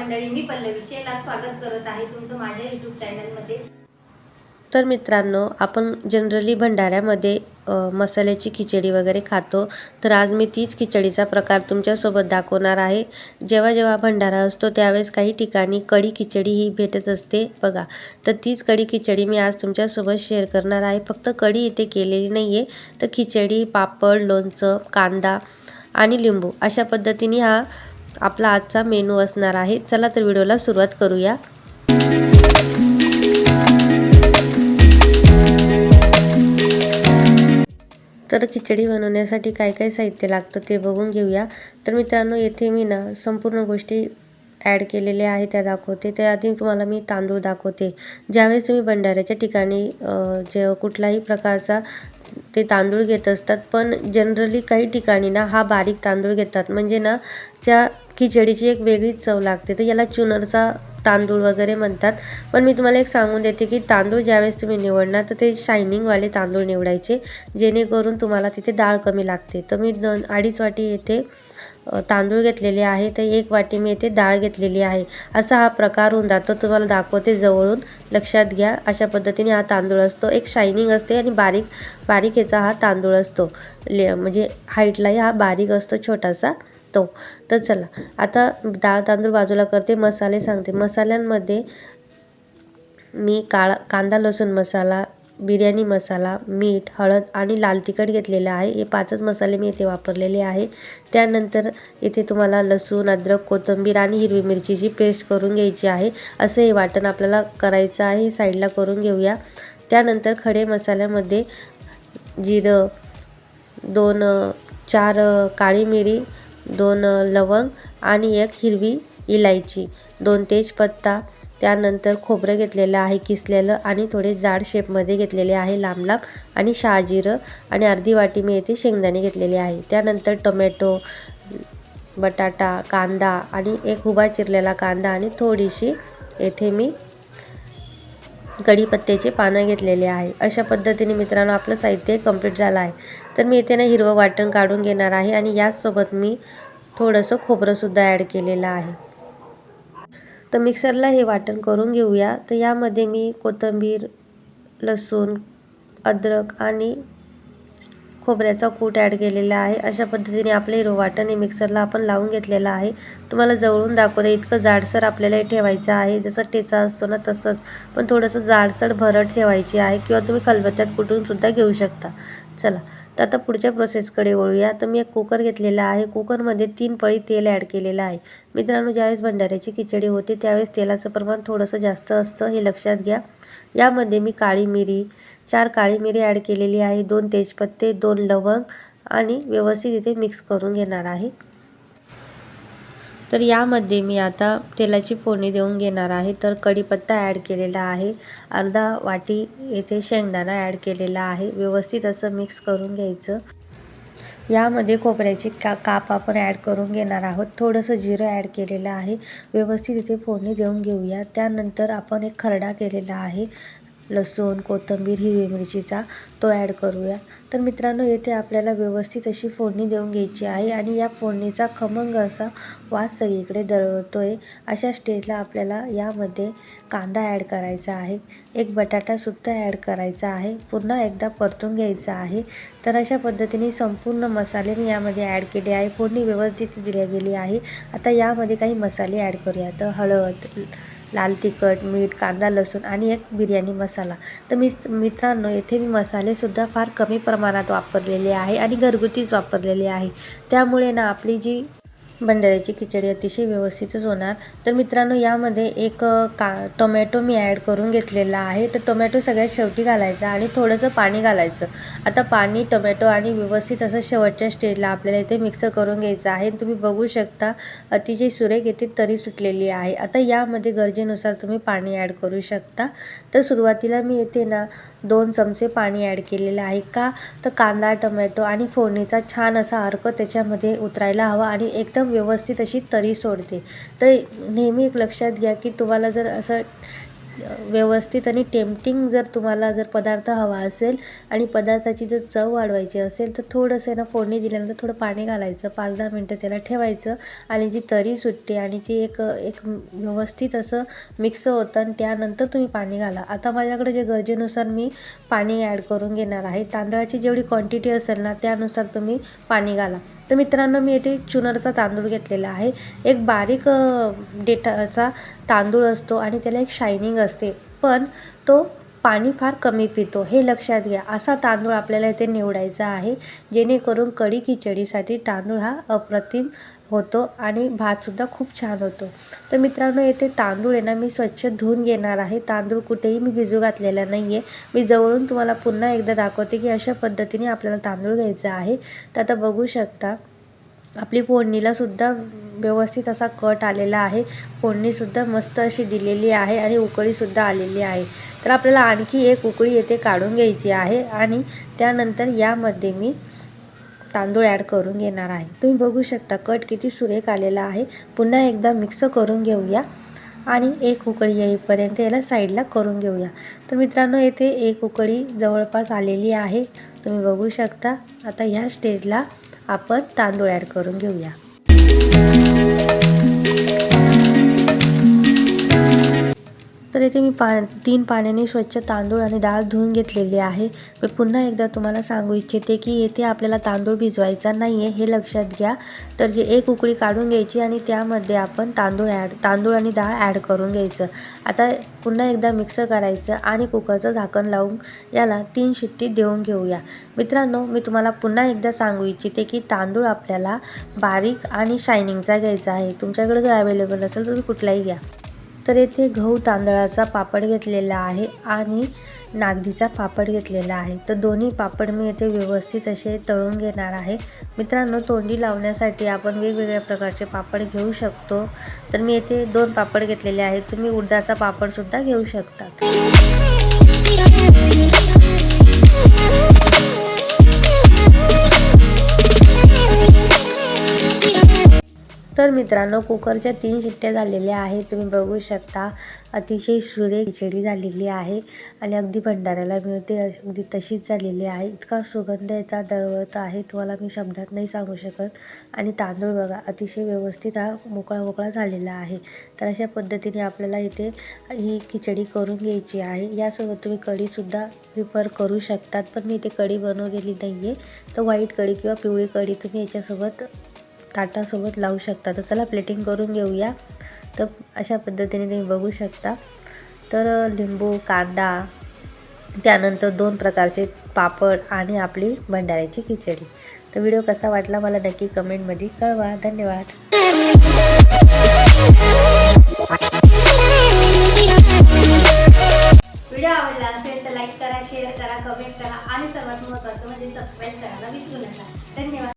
मंडळी मी पल्लवी शेला स्वागत करत आहे तुमचं माझ्या यूट्यूब चॅनलमध्ये तर मित्रांनो आपण जनरली भंडाऱ्यामध्ये मसाल्याची खिचडी वगैरे खातो. तर आज मी तीच खिचडीचा प्रकार तुमच्यासोबत दाखवणार आहे. जेव्हा जेव्हा भंडारा असतो त्यावेळेस काही ठिकाणी कढी खिचडी ही भेटत असते बघा. तर तीच कढी खिचडी मी आज तुमच्यासोबत शेअर करणार आहे. फक्त कढी इथे केलेली नाही आहे तर खिचडी पापड लोणचं कांदा आणि लिंबू अशा पद्धतीने हा आपला आजचा मेनू असणार आहे. चला तर व्हिडिओला सुरुवात करूया. तर खिचडी बनवण्यासाठी काय काय साहित्य लागतं ते बघून घेऊया. तर मित्रांनो येथे मी ना संपूर्ण गोष्टी ॲड केलेल्या आहे त्या दाखवते. त्याआधी तुम्हाला मी तांदूळ दाखवते. ज्यावेळेस तुम्ही भंडाऱ्याच्या ठिकाणी जे कुठलाही प्रकारचा ते तांदूळ घेत असतात पण जनरली काही ठिकाणी ना हा बारीक तांदूळ घेतात. म्हणजे ना त्या खिचडीची एक वेगळीच चव लागते. तर याला चुनरचा तांदूळ वगैरे म्हणतात. पण मी तुम्हाला एक सांगून देते की तांदूळ ज्यावेळेस तुम्ही निवडणार तर ते शायनिंगवाले तांदूळ निवडायचे. जेणेकरून तुम्हाला तिथे डाळ कमी लागते. तर मी दोन अडीच वाटी येते तांदूळ घेतलेले आहे तर एक वाटी मी येथे डाळ घेतलेली आहे. असा हा प्रकार होऊन जातो. तुम्हाला दाखवते जवळून. लक्षात घ्या अशा पद्धतीने हा तांदूळ असतो. एक शायनिंग असते आणि बारीक बारीक याचा हा तांदूळ असतो. ले म्हणजे हाईटलाही हा बारीक असतो छोटासा तो. तर चला आता डाळ तांदूळ बाजूला करते मसाले सांगते. मसाल्यांमध्ये मी काळा कांदा लसूण मसाला बिर्याणी मसाला मीठ हळद आणि लाल तिखट घेतलेलं आहे. हे पाचच मसाले मी इथे वापरलेले आहे. त्यानंतर इथे तुम्हाला लसूण अद्रक कोथिंबीर आणि हिरवी मिरचीची पेस्ट करून घ्यायची आहे. असं हे वाटण आपल्याला करायचं आहे. हे साईडला करून घेऊया. त्यानंतर खडे मसाल्यामध्ये जिरं दोन चार काळी मिरी दोन लवंग आणि एक हिरवी इलायची दोन तेजपत्ता त्यानंतर खोबरं घेतलेलं आहे किसलेलं आणि थोडे जाड शेपमध्ये घेतलेले आहे लांब लांब आणि शहाजिरं आणि अर्धी वाटी मी येथे शेंगदाणे घेतलेले आहे. त्यानंतर टोमॅटो बटाटा कांदा आणि एक उभा चिरलेला कांदा आणि थोडीशी येथे मी कढीपत्त्याचे पानं घेतलेले आहे. अशा पद्धतीने मित्रांनो आपलं साहित्य कंप्लीट झालं आहे. तर मी इथे ना हिरवं वाटण काढून घेणार आहे आणि याचसोबत मी थोडंसं खोबरंसुद्धा ॲड केलेलं आहे. तर मिक्सरला हे वाटण करून घेऊया. तर यामध्ये मी कोथिंबीर लसूण अद्रक आणि खोबऱ्याचा कूट ॲड केलेला आहे. अशा पद्धतीने आपलं हिरो वाटण हे मिक्सरला आपण लावून घेतलेलं आहे. तुम्हाला जवळून दाखवते इतकं जाडसर आपल्याला हे ठेवायचं आहे. जसं ठेचा असतो ना तसंच. पण थोडंसं जाडसर भरड ठेवायची आहे किंवा तुम्ही खलबत्त्यात कुटूनसुद्धा घेऊ शकता. चला तर आता पुढच्या प्रोसेसकडे वळूया. तर मी एक कुकर घेतलेला आहे. कुकरमध्ये तीन पळी तेल ॲड केलेलं आहे. मित्रांनो ज्यावेळेस भंडाऱ्याची खिचडी होते त्यावेळेस तेलाचं प्रमाण थोडंसं जास्त असतं हे लक्षात घ्या. यामध्ये मी काळी मिरी चार काळी मिरी ॲड केलेली आहे. दोन तेजपत्ते दोन लवंग आणि व्यवस्थित इथे मिक्स करून घेणार आहे. तर यामध्ये मी आता तेलाची फोडणी देऊन घेणार आहे. तर कढीपत्ता ॲड केलेला आहे. अर्धा वाटी येथे शेंगदाणा ॲड केलेला आहे. व्यवस्थित असं मिक्स करून घ्यायचं. यामध्ये खोबऱ्याची का काप आपण ॲड करून घेणार आहोत. थोडंसं जिरं ॲड केलेलं आहे. व्यवस्थित इथे फोडणी देऊन घेऊया. त्यानंतर आपण एक खरडा केलेला आहे. लसूण कोथिंबीर हिरवी मिरचीचा तो ॲड करूया. तर मित्रांनो येथे आपल्याला व्यवस्थित अशी फोडणी देऊन घ्यायची आहे आणि या फोडणीचा खमंग असा वास सगळीकडे दरवळतो आहे अशा स्टेजला आपल्याला यामध्ये कांदा ॲड करायचा आहे. एक बटाटासुद्धा ॲड करायचा आहे. पुन्हा एकदा परतून घ्यायचा आहे. तर अशा पद्धतीने संपूर्ण मसाले मी यामध्ये ॲड केले आहे. फोडणी व्यवस्थित दिली गेली आहे. आता यामध्ये काही मसाले ॲड करूया. तर हळद लाल तिखट मीठ कांदा लसूण आणि एक बिर्याणी मसाला. तर मी मित्रांनो येथे मी मसालेसुद्धा फार कमी प्रमाणात वापरलेले आहे आणि घरगुतीच वापरलेले आहे. त्यामुळे ना आपली जी भंडाऱ्याची खिचडी अतिशय व्यवस्थितच होणार. तर मित्रांनो यामध्ये एक का टोमॅटो मी ॲड करून घेतलेला आहे. तर टोमॅटो सगळ्यात शेवटी घालायचा आणि थोडंसं पाणी घालायचं. आता पाणी टोमॅटो आणि व्यवस्थित असं शेवटच्या स्टेजला आपल्याला इथे मिक्स करून घ्यायचं आहे. तुम्ही बघू शकता अतिशय सुरेख येथे तरी सुटलेली आहे. आता यामध्ये गरजेनुसार तुम्ही पाणी ॲड करू शकता. तर सुरुवातीला मी येथे ना दोन चमचे पाणी ॲड केलेलं आहे का? तर कांदा टोमॅटो आणि फोडणीचा छान असा अर्क त्याच्यामध्ये उतरायला हवा आणि एकदम व्यवस्थित अशी तरी सोडते. तर नेहमी एक लक्षात घ्या की तुम्हाला जर असं व्यवस्थित आणि टेम्पटिंग जर तुम्हाला जर पदार्थ हवा असेल आणि पदार्थाची जर चव वाढवायची असेल तर थोडंसं ना फोडणी दिल्यानंतर थोडं पाणी घालायचं पाच दहा मिनटं त्याला ठेवायचं आणि जी तरी सुटते आणि जी एक एक व्यवस्थित असं मिक्स होतं आणि त्यानंतर तुम्ही पाणी घाला. आता माझ्याकडे जे गरजेनुसार मी पाणी ॲड करून घेणार आहे तांदळाची जेवढी क्वांटिटी असेल ना त्यानुसार तुम्ही पाणी घाला. तर मित्रांनो मी येथे चुनरचा तांदूळ घेतलेला आहे. एक बारीक डेटाचा तांदूळ असतो आणि त्याला एक शायनिंग असते. पण तो पाणी फार कमी पितो हे लक्षात घ्या. असा तांदूळ आपल्याला इथे निवडायचा आहे जेणेकरून कढी खिचडीसाठी तांदूळ हा अप्रतिम होतो आणि भातसुद्धा खूप छान होतो. तर मित्रांनो येथे तांदूळ आहे ना मी स्वच्छ धुवून घेणार आहे. तांदूळ कुठेही मी भिजू घातलेला नाही आहे मी जवळून तुम्हाला पुन्हा एकदा दाखवते की अशा पद्धतीने आपल्याला तांदूळ घ्यायचा आहे. तर आता बघू शकता आपली फोडणीलासुद्धा व्यवस्थित असा कट आलेला आहे. फोडणीसुद्धा मस्त अशी दिलेली आहे आणि उकळीसुद्धा आलेली आहे. तर आपल्याला आणखी एक उकळी येथे काढून घ्यायची आहे आणि त्यानंतर यामध्ये मी तांदूळ ॲड करून घेणार आहे. तुम्ही बघू शकता कट किती सुरेख आलेला आहे. पुन्हा एकदा मिक्स करून घेऊया. आणि एक उकळी येईपर्यंत याला साईडला करून घेऊया. तर मित्रांनो येथे एक उकळी जवळपास आलेली आहे. तुम्ही बघू शकता आता ह्या स्टेजला आपण तांदूळ ॲड करून घेऊया. तर येथे मी पा तीन पाण्याने स्वच्छ तांदूळ आणि डाळ धुवून घेतलेली आहे. मी पुन्हा एकदा तुम्हाला सांगू इच्छिते की येथे आपल्याला तांदूळ भिजवायचा नाही आहे हे लक्षात घ्या. तर जे एक उकळी काढून घ्यायची आणि त्यामध्ये आपण तांदूळ ॲड तांदूळ आणि डाळ ॲड करून घ्यायचं. आता पुन्हा एकदा मिक्स करायचं आणि कुकरचं झाकण लावून याला तीन शिट्टी देऊन घेऊया. मित्रांनो मी तुम्हाला पुन्हा एकदा सांगू इच्छिते की तांदूळ आपल्याला बारीक आणि शायनिंगचा घ्यायचा आहे. तुमच्याकडे जर अवेलेबल असेल तर तुम्ही कुठलाही घ्या. तर येथे गहू तांदळाचा पापड घेतलेला आहे आणि नागलीचा पापड घेतलेला आहे. तर दोन्ही पापड मी येथे व्यवस्थित असे तळून घेणार आहे. मित्रांनो तोंडी लावण्यासाठी आपण वेगवेगळ्या प्रकारचे पापड घेऊ शकतो. तर मी येथे दोन पापड घेतलेले आहेत. तुम्ही उडदाचा पापडसुद्धा घेऊ शकता. तर मित्रांनो कुकरच्या तीन शिट्ट्या झालेल्या आहेत. तुम्ही बघू शकता अतिशय सुरेख खिचडी झालेली आहे आणि अगदी भंडाऱ्याला मिळते अगदी तशीच झालेली आहे. इतका सुगंध याचा दरवळत आहे तुम्हाला मी शब्दात नाही सांगू शकत. आणि तांदूळ बघा अतिशय व्यवस्थित हा मोकळा मोकळा झालेला आहे. तर अशा पद्धतीने आपल्याला इथे ही खिचडी करून घ्यायची आहे. यासोबत तुम्ही कढीसुद्धा प्रिफर करू शकतात पण मी इथे कढी बनवलेली नाही आहे तर व्हाईट कढी किंवा पिवळी कढी तुम्ही याच्यासोबत ताटासोबत लावू शकता. तर चला प्लेटिंग करून घेऊया. तर अशा पद्धतीने तुम्ही बघू शकता. तर लिंबू कांदा त्यानंतर दोन प्रकारचे पापड आणि आपली भंडाऱ्याची खिचडी. तर व्हिडिओ कसा वाटला मला नक्की कमेंटमध्ये कळवा. धन्यवाद. व्हिडिओ आवडला असेल तर लाईक करा शेअर करा कमेंट करा आणि सर्वात महत्त्वाचं म्हणजे सबस्क्राईब करायला विसरू नका. धन्यवाद.